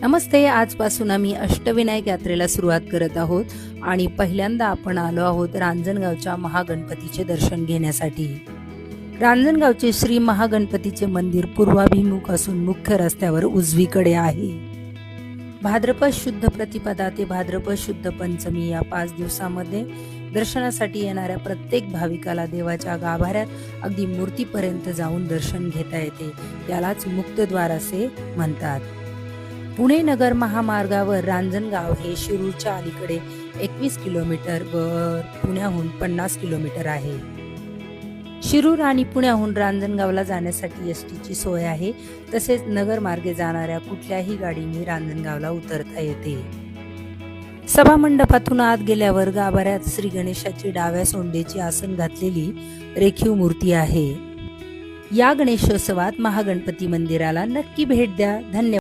नमस्ते आजपासून आम्ही अष्टविनायक यात्रेला सुरुवात करत आहोत आणि पहिल्यांदा आपण आलो आहोत रांजणगावच्या महागणपतीचे दर्शन घेण्यासाठी. रांजणगावचे श्री महागणपतीचे मंदिर पूर्वाभिमुख असून मुख्य रस्त्यावर उजवीकडे आहे. भाद्रपद शुद्ध प्रतिपदा ते भाद्रपद शुद्ध पंचमी या पाच दिवसामध्ये दर्शनासाठी येणाऱ्या प्रत्येक भाविकाला देवाच्या गाभाऱ्यात अगदी मूर्तीपर्यंत जाऊन दर्शन घेता येते. यालाच मुक्तद्वार असे म्हणतात. पुणे नगर महामार्गावर रांजणगाव हे शिरूरच्या अलीकडे एकवीस किलोमीटर व पुण्याहून पन्नास किलोमीटर आहे. शिरूर आणि पुण्याहून रांजणगावला जाण्यासाठी एस टीची सोय आहे. तसेच नगरमार्गे जाणाऱ्या कुठल्याही गाडीने रांजणगावला उतरता येते. सभा मंडपातून आत गेल्यावर गाभाऱ्यात श्री गणेशाची डाव्या सोंडेची आसन घातलेली रेखीव मूर्ती आहे. या गणेशोत्सवात महागणपती मंदिराला नक्की भेट द्या. धन्यवाद.